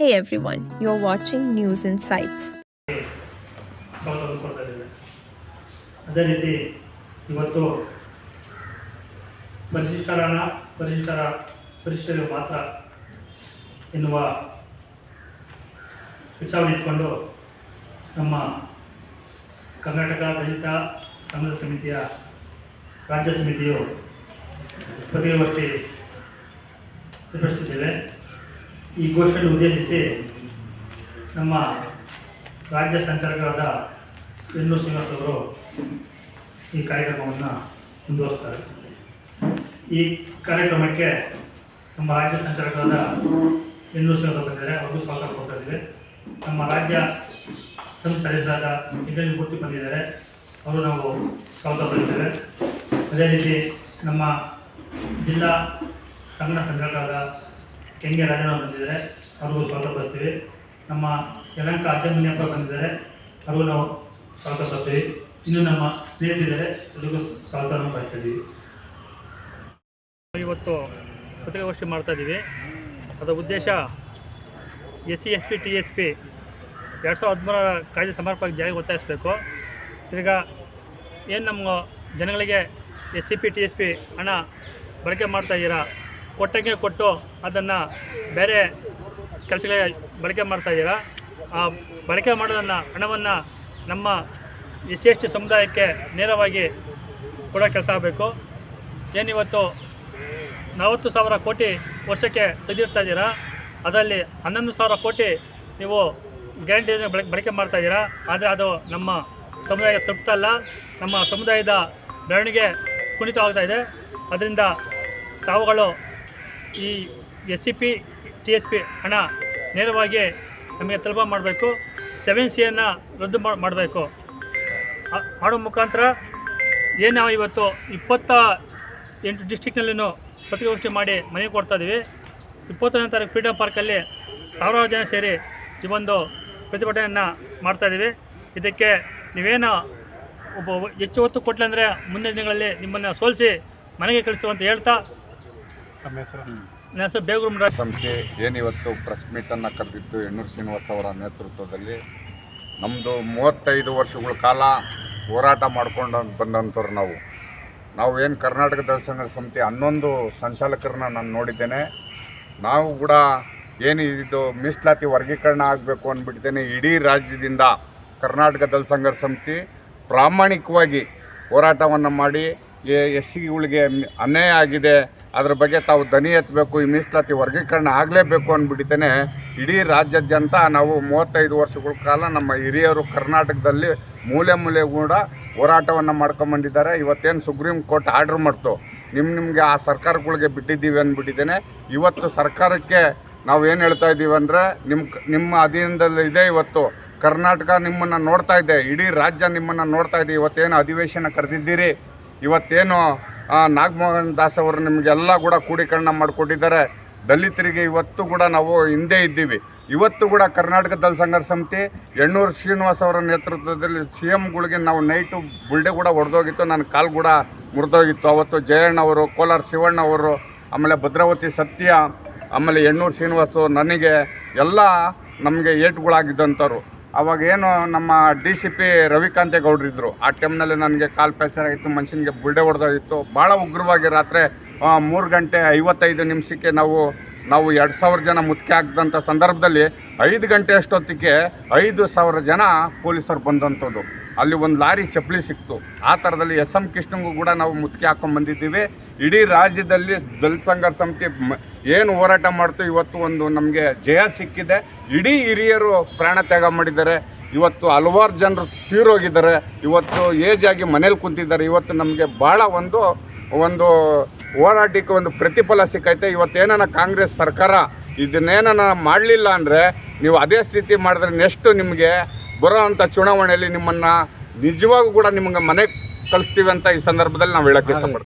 Hey everyone, you're watching News Insights. ಅದೇ ರೀತಿ ಇವತ್ತು ಪರಿಶಿಷ್ಟರನ್ನ ಪರಿಶಿಷ್ಟರ ಪರಿಶಿಷ್ಟರಿಗೆ ಮಾತ್ರ ಎನ್ನುವ ವಿಚಾರವನ್ನು ಇಟ್ಕೊಂಡು ನಮ್ಮ ಕರ್ನಾಟಕ ದಲಿತ ಸಂಘದ ಸಮಿತಿಯ ರಾಜ್ಯ ಸಮಿತಿಯು ಪತ್ರಿಕಾಗೋಷ್ಠಿ ಏರ್ಪಡಿಸಿದ್ದೇವೆ ಈ ಘೋಷಣೆ ಉದ್ದೇಶಿಸಿ ನಮ್ಮ ರಾಜ್ಯ ಸಂಚಾಲಕರಾದ ಎನ್ ಶ್ರೀನಿವಾಸ್ ಅವರು ಈ ಕಾರ್ಯಕ್ರಮವನ್ನು ಮುಂದುವರಿಸ್ತಾರೆ. ಈ ಕಾರ್ಯಕ್ರಮಕ್ಕೆ ನಮ್ಮ ರಾಜ್ಯ ಸಂಚಾಲಕರಾದ ಎನ್ ಶ್ರೀನಿವಾಸ ಬಂದಿದ್ದಾರೆ. ಅವ್ರಿಗೂ ಸ್ವಾಗತ ಕೊಡ್ತಾ ನಮ್ಮ ರಾಜ್ಯ ಸಂಸ್ಥಾದ ಇದರಲ್ಲಿ ಪೂರ್ತಿ ಬಂದಿದ್ದಾರೆ. ಅವರು ನಾವು ಸ್ವಾಗತ ಬಯಸ್ತೇವೆ ಅದೇ ರೀತಿ ನಮ್ಮ ಜಿಲ್ಲಾ ಸಂಘ ಸಂಚಾಲಕರಾದ ಕೆಂಗೆ ರಾಜಣ್ಣ ಬಂದಿದ್ದಾರೆ. ಅವ್ರಿಗೂ ಸ್ವಾಗತ ಬಯಸ್ತೀವಿ ನಮ್ಮ ಯಲಂಕ ಅಜ್ಜಮುನಿಯಪ್ಪ ಬಂದಿದ್ದಾರೆ. ಅವ್ರಿಗೂ ನಾವು ಸ್ವಾಗತ ಬರ್ತೀವಿ ಇನ್ನು ನಮ್ಮ ಸ್ನೇಹಿತರಿದ್ದಾರೆ. ಎಲ್ರಿಗೂ ಸ್ವಾಗತವನ್ನು ಬಯಸ್ತಾ ಇದ್ದೀವಿ. ಇವತ್ತು ಪತ್ರಿಕಾಗೋಷ್ಠಿ ಮಾಡ್ತಾ ಇದ್ದೀವಿ. ಅದರ ಉದ್ದೇಶ S C, S P, T S P ಎರಡು ಸಾವಿರದ ಹದಿಮೂರರ ಕಾಯ್ದೆ ಸಮರ್ಪಕ ಜಾರಿಗೆ ಒತ್ತಾಯಿಸಬೇಕು. ತಿರ್ಗಾ ಏನು ನಮ್ಮ ಜನಗಳಿಗೆ S C, P, T S P ಹಣ ಬಳಕೆ ಮಾಡ್ತಾ ಇದ್ದೀರಾ? ಕೊಟ್ಟಂಗೆ ಕೊಟ್ಟು ಅದನ್ನು ಬೇರೆ ಕೆಲಸಗಳಿಗೆ ಬಳಕೆ ಮಾಡ್ತಾ ಇದ್ದೀರಾ? ಆ ಬಳಕೆ ಮಾಡೋದನ್ನು ಹಣವನ್ನು ನಮ್ಮ ಎಸ್ ಸಿ ಎಸ್ ಸಮುದಾಯಕ್ಕೆ ನೇರವಾಗಿ ಕೊಡೋ ಕೆಲಸ ಆಗಬೇಕು. ಏನಿವತ್ತು ನಲವತ್ತು ಸಾವಿರ ಕೋಟಿ ವರ್ಷಕ್ಕೆ ತೆಗೆದಿರ್ತಾ ಇದ್ದೀರಾ? ಅದರಲ್ಲಿ ಹನ್ನೊಂದು ಸಾವಿರ ಕೋಟಿ ನೀವು ಗ್ಯಾರಂಟಿ ಬಳಕೆ ಬಳಕೆ ಮಾಡ್ತಾ ಇದ್ದೀರಾ? ಆದರೆ ಅದು ನಮ್ಮ ಸಮುದಾಯ ತೃಪ್ತಲ್ಲ ನಮ್ಮ ಸಮುದಾಯದ ಬೆಳವಣಿಗೆ ಕುಣಿತವಾಗ್ತಾ ಇದೆ. ಅದರಿಂದ ತಾವುಗಳು ಈ S C P T S P ಹಣ ನೇರವಾಗಿ ನಮಗೆ ತಲುಪ ಮಾಡಬೇಕು. ಸೆವೆನ್ ಸಿಯನ್ನು ರದ್ದು ಮಾಡಬೇಕು. ಮಾಡೋ ಮುಖಾಂತರ ಏನು ಇವತ್ತು ಇಪ್ಪತ್ತ ಎಂಟು ಡಿಸ್ಟಿಕ್ನಲ್ಲೂ ಪತ್ರಿಕಾಗೋಷ್ಠಿ ಮಾಡಿ ಮನೆಗೆ ಕೊಡ್ತಾಯಿದ್ದೀವಿ ಇಪ್ಪತ್ತೊಂದನೇ ತಾರೀಕು ಫ್ರೀಡಮ್ ಪಾರ್ಕಲ್ಲಿ ಸಾವಿರಾರು ಜನ ಸೇರಿ ಈ ಒಂದು ಪ್ರತಿಭಟನೆಯನ್ನು ಮಾಡ್ತಾಯಿದ್ದೀವಿ ಇದಕ್ಕೆ ನೀವೇನು ಒಬ್ಬ ಹೆಚ್ಚು ಒತ್ತು ಕೊಟ್ಟಲೆ ಮುಂದಿನ ದಿನಗಳಲ್ಲಿ ನಿಮ್ಮನ್ನು ಸೋಲಿಸಿ ಮನೆಗೆ ಕಳಿಸ್ತು ಅಂತ ಹೇಳ್ತಾ ತಮ್ಮ ಹೆಸರು? ನನ್ನ ಹೆಸರು ಬೇಗುರು ಮುರಾಜ್ ಸಂಸ್ಥೆ ಏನಿವತ್ತು ಪ್ರೆಸ್ ಮೀಟನ್ನು ಕರೆದಿದ್ದು ಎಣ್ಣೂರು ಶ್ರೀನಿವಾಸ್ ಅವರ ನೇತೃತ್ವದಲ್ಲಿ. ನಮ್ಮದು ಮೂವತ್ತೈದು ವರ್ಷಗಳ ಕಾಲ ಹೋರಾಟ ಮಾಡ್ಕೊಂಡು ಬಂದಂಥವ್ರು ನಾವು. ನಾವು ಏನು ಕರ್ನಾಟಕ ದರ್ಶನ ಸಮಿತಿ ಹನ್ನೊಂದು ಸಂಚಾಲಕರನ್ನ ನಾನು ನೋಡಿದ್ದೇನೆ. ನಾವು ಕೂಡ ಏನು ಇದು ಮೀಸಲಾತಿ ವರ್ಗೀಕರಣ ಆಗಬೇಕು ಅಂದ್ಬಿಟ್ಟಿದ್ದೇನೆ. ಇಡೀ ರಾಜ್ಯದಿಂದ ಕರ್ನಾಟಕ ದಲ್ ಸಂಘ ಸಮಿತಿ ಪ್ರಾಮಾಣಿಕವಾಗಿ ಹೋರಾಟವನ್ನು ಮಾಡಿ ಎಸ್ ಸಿಗಳಿಗೆ ಅನ್ಯಾಯ ಆಗಿದೆ. ಅದ್ರ ಬಗ್ಗೆ ತಾವು ದನಿ ಎತ್ತಬೇಕು ಈ ಮೀಸಲಾತಿ ವರ್ಗೀಕರಣ ಆಗಲೇಬೇಕು ಅಂದ್ಬಿಟ್ಟಿದ್ದೇನೆ. ಇಡೀ ರಾಜ್ಯಾದ್ಯಂತ ನಾವು ಮೂವತ್ತೈದು ವರ್ಷಗಳ ಕಾಲ ನಮ್ಮ ಹಿರಿಯರು ಕರ್ನಾಟಕದಲ್ಲಿ ಮೂಲೆ ಮೂಲೆ ಕೂಡ ಹೋರಾಟವನ್ನು ಮಾಡ್ಕೊಂಬಂದಿದ್ದಾರೆ. ಇವತ್ತೇನು ಸುಪ್ರೀಂ ಕೋರ್ಟ್ ಆರ್ಡ್ರ್ ಮಾಡ್ತು. ನಿಮ್ಮ ನಿಮಗೆ ಆ ಸರ್ಕಾರಗಳಿಗೆ ಬಿಟ್ಟಿದ್ದೀವಿ ಅಂದ್ಬಿಟ್ಟಿದ್ದೇನೆ. ಇವತ್ತು ಸರ್ಕಾರಕ್ಕೆ ನಾವು ಏನು ಹೇಳ್ತಾ ಇದ್ದೀವಿ ಅಂದರೆ ನಿಮ್ಮ ನಿಮ್ಮ ಅಧೀನದಲ್ಲಿ ಇದೆ ಇವತ್ತು. ಕರ್ನಾಟಕ ನಿಮ್ಮನ್ನು ನೋಡ್ತಾ ಇದೆ. ಇಡೀ ರಾಜ್ಯ ನಿಮ್ಮನ್ನು ನೋಡ್ತಾ ಇದೆ. ಇವತ್ತೇನು ಅಧಿವೇಶನ ಕರೆದಿದ್ದೀರಿ? ಇವತ್ತೇನು ನಾಗಮೋಹನ್ ದಾಸ್ ಅವರು ನಿಮಗೆಲ್ಲ ಕೂಡ ಕೂಡೀಕರಣ ಮಾಡಿಕೊಟ್ಟಿದ್ದಾರೆ. ದಲಿತರಿಗೆ ಇವತ್ತು ಕೂಡ ನಾವು ಹಿಂದೆ ಇದ್ದೀವಿ. ಇವತ್ತು ಕೂಡ ಕರ್ನಾಟಕ ದಲ ಸಂಘರ್ಷ ಸಮಿತಿ, ಎಣ್ಣೂರು ಶ್ರೀನಿವಾಸ್ ಅವರ ನೇತೃತ್ವದಲ್ಲಿ ಸಿ ಎಮ್ಗಳಿಗೆ ನಾವು ನೈಟು ಬುಲ್ಡೆ ಕೂಡ ಹೊಡೆದೋಗಿತ್ತು. ನನ್ನ ಕಾಲು ಕೂಡ ಮುರಿದೋಗಿತ್ತು. ಅವತ್ತು ಜಯಣ್ಣ ಅವರು, ಕೋಲಾರ ಶಿವಣ್ಣ ಅವರು, ಆಮೇಲೆ ಭದ್ರಾವತಿ ಸತ್ಯ, ಆಮೇಲೆ ಎಣ್ಣೂರು ಶ್ರೀನಿವಾಸು ನನಗೆ ಎಲ್ಲ ನಮಗೆ ಏಟುಗಳಾಗಿದ್ದಂಥವ್ರು. ಅವಾಗ ಏನು ನಮ್ಮ ಡಿ ಸಿ ಪಿ ರವಿಕಾಂತೇಗೌಡರಿದ್ದರು ಆ ಟೈಮ್ನಲ್ಲಿ ನನಗೆ ಕಾಲು ಪ್ಯಾಚರ್ ಆಗಿತ್ತು, ಮನುಷ್ಯನಿಗೆ ಬುಲ್ಡೆ ಹೊಡೆದಾಗಿತ್ತು. ಭಾಳ ಉಗ್ರವಾಗಿ ರಾತ್ರಿ ಮೂರು ಗಂಟೆ ಐವತ್ತೈದು ನಿಮಿಷಕ್ಕೆ ನಾವು ನಾವು ಎರಡು ಸಾವಿರ ಜನ ಮುತ್ತಿಗೆ ಹಾಕಿದಂಥ ಸಂದರ್ಭದಲ್ಲಿ ಐದು ಗಂಟೆ ಅಷ್ಟೊತ್ತಿಗೆ ಐದು ಸಾವಿರ ಜನ ಪೊಲೀಸರು ಬಂದಂಥದ್ದು. ಅಲ್ಲಿ ಒಂದು ಲಾರಿ ಚಪ್ಪಲಿ ಸಿಕ್ತು. ಆ ಥರದಲ್ಲಿ ಎಸ್ ಎಂ ಕೃಷ್ಣಂಗೂ ಕೂಡ ನಾವು ಮುತ್ತಿಗೆ ಹಾಕೊಂಡು ಬಂದಿದ್ದೀವಿ. ಇಡೀ ರಾಜ್ಯದಲ್ಲಿ ದಲಿತ ಸಂಘರ್ಷ ಸಮಿತಿ ಏನು ಹೋರಾಟ ಮಾಡ್ತು ಇವತ್ತು ಒಂದು ನಮಗೆ ಜಯ ಸಿಕ್ಕಿದೆ. ಇಡೀ ಹಿರಿಯರು ಪ್ರಾಣ ತ್ಯಾಗ ಮಾಡಿದ್ದಾರೆ. ಇವತ್ತು ಹಲವಾರು ಜನರು ತೀರೋಗಿದ್ದಾರೆ. ಇವತ್ತು ಏಜ್ ಆಗಿ ಮನೇಲಿ ಕುಂತಿದ್ದಾರೆ. ಇವತ್ತು ನಮಗೆ ಭಾಳ ಒಂದು ಒಂದು ಹೋರಾಟಕ್ಕೆ ಒಂದು ಪ್ರತಿಫಲ ಸಿಕ್ಕೈತೆ. ಇವತ್ತೇನ ಕಾಂಗ್ರೆಸ್ ಸರ್ಕಾರ ಇದನ್ನೇನ ಮಾಡಲಿಲ್ಲ ಅಂದರೆ ನೀವು ಅದೇ ಸ್ಥಿತಿ ಮಾಡಿದ್ರೆ ನೆಕ್ಸ್ಟು ನಿಮಗೆ ಬರೋ ಅಂಥ ಚುನಾವಣೆಯಲ್ಲಿ ನಿಮ್ಮನ್ನು ನಿಜವಾಗೂ ಕೂಡ ನಿಮಗೆ ಮನೆಗೆ ಕಳಿಸ್ತೀವಿ ಅಂತ ಈ ಸಂದರ್ಭದಲ್ಲಿ ನಾವು ಹೇಳೋಕ್ಕೆ ಇಷ್ಟಪಡ್ತೀವಿ.